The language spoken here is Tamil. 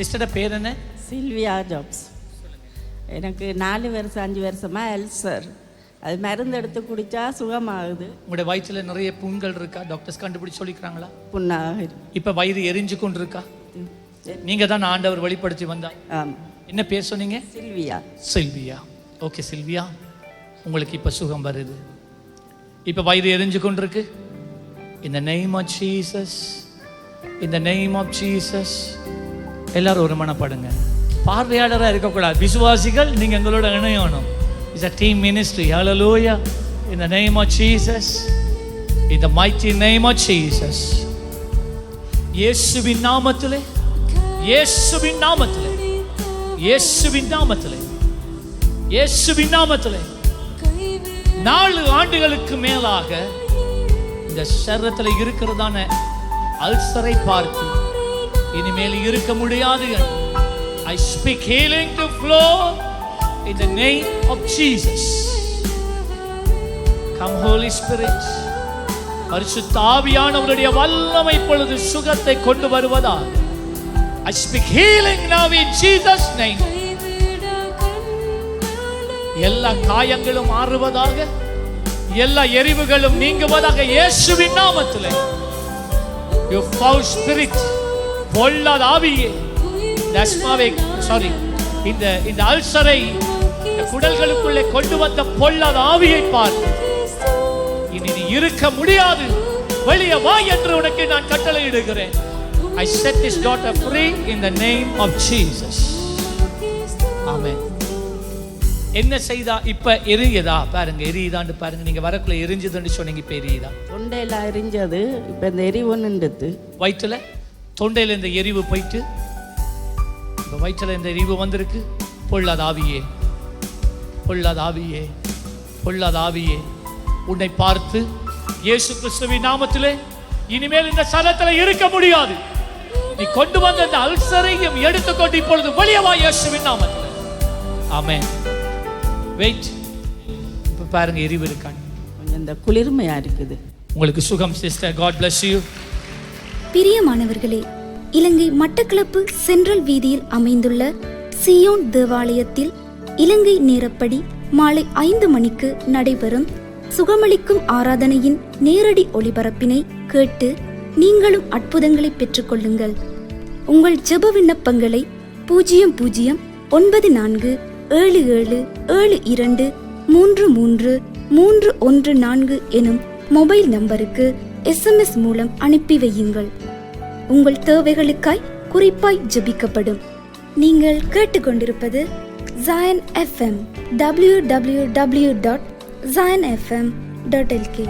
சிஸ்டரோட பேர் என்ன? Sylvia Jobs. எனக்கு நாலு வருஷம் அஞ்சு வருஷமாக அல்சர். அது மருந்து எடுத்து குடித்தா சுகமாகுது. உங்களுடைய வயிற்றுல நிறைய புண்கள் இருக்கா? டாக்டர்ஸ் கண்டுபிடிச்சு சொல்லிக்கிறாங்களா? புண்ணாக இப்போ வயிறு எரிஞ்சு கொண்டு இருக்கா நீங்க தான் ஆண்டவர் வெளிப்படுத்தி வந்தா. என்ன பேர் சொன்னீங்க? சில்வியா. சில்வியா. Okay Sylvia. உங்களுக்கு இப்போ சுகம் வருது. இப்போ வயிறு எரிஞ்சு கொண்டிருக்கு. இந்த நெய்ம் ஆஃப் ஜீசஸ் இந்த நெய்ம் ஆஃப் ஜீசஸ் எல்லாரும் ஒரு மனப்படுங்க. பார்வையாளராக இருக்கக்கூடாது. விசுவாசிகள் நீங்கள் எங்களோட இணையணும். Is a team ministry hallelujah in the name of Jesus in the mighty name of Jesus இயேசுவின் நாமத்திலே. இயேசுவின் நாமத்திலே. இயேசுவின் நாமத்திலே. இயேசுவின் நாமத்திலே. நாலு ஆண்டுகளுக்கு மேலாக இந்த சரத்தில் இருக்கிறதான அல்சரை பார்த்து இனிமேல் இருக்க முடியாது. I speak healing to flow in the name of Jesus come Holy Spirit பரிசுத்த ஆவியானவருடைய வல்லமை பொழுது சுகத்தை கொண்டு வருவதால் I speak healing now in Jesus name எல்லா காயங்களும் மாறுவதாக எல்லா எரிவுகளும் நீங்குவதாக இயேசுவின் நாமத்திலே. யூ ஃபவுல் ஸ்பிரிட் பொல்லாத ஆவியே. இந்த அஸ்மாவை சாரி இந்த இந்த அல்சரை இந்த குடல்களுக்குள்ளே கொண்டு வந்த பொல்லாத ஆவியை பார்த்து இனி நீ இருக்க முடியாது. வெளியே வா என்று உனக்கு நான் கட்டளையிடுகிறேன். I set this daughter free in the name of Jesus amen என்ன செய்தா? இப்ப எரியுதா? பாருங்க எரியுதான்னு பாருங்க. நீங்க வரக்குள்ள எரிஞ்சுதுன்னு சொன்னீங்க இப்ப எரியுதா? தொண்டையில் அரிஞ்சது இப்போ இந்த எரிவு நின்றுது வயிற்றுல? தொண்டையில இந்த எரிவு போயிட்டு இப்ப வயிற்றுல இந்த எரிவு வந்திருக்கு. பொல்லாத ஆவியே பொல்லாத ஆவியே பொல்லாத ஆவியே உன்னை பார்த்து இயேசு கிறிஸ்துவின் நாமத்திலே இனிமேல் இந்த சலத்துல இருக்க முடியாது. நீ கொண்டு வந்த அந்த அல்சரையும் எடுத்துக்கொண்டு இப்பொழுது வெளியே வா இயேசுவின் நாமத்தில். ஆமென். வெயிட் இப்ப பாருங்க எரிவு இருக்கான்னு கொஞ்சம் இந்த குளிர்மையாக இருக்குது. உங்களுக்கு சுகம் சிஸ்டர் காட் bless யூ பிரியமானவர்களே இலங்கை மட்டக்களப்பு சென்ட்ரல் வீதியில் அமைந்துள்ள சியோன் தேவாலயத்தில் இலங்கை நேரப்படி மாலை ஐந்து மணிக்கு நடைபெறும் சுகமளிக்கும் ஆராதனையின் நேரடி ஒளிபரப்பினை கேட்டு நீங்களும் அற்புதங்களை பெற்றுக்கொள்ளுங்கள். உங்கள் ஜெப விண்ணப்பங்களை பூஜ்ஜியம் பூஜ்ஜியம் ஒன்பது நான்கு ஏழு ஏழு ஏழு இரண்டு மூன்று மூன்று மூன்று ஒன்று நான்கு எனும் மொபைல் நம்பருக்கு எஸ்எம்எஸ் மூலம் அனுப்பி வையுங்கள். உங்கள் தேவைகளுக்காய் குறிப்பாய் ஜபிக்கப்படும். நீங்கள் கேட்டுக்கொண்டிருப்பது Zion FM W W W dot Zion FM dot LK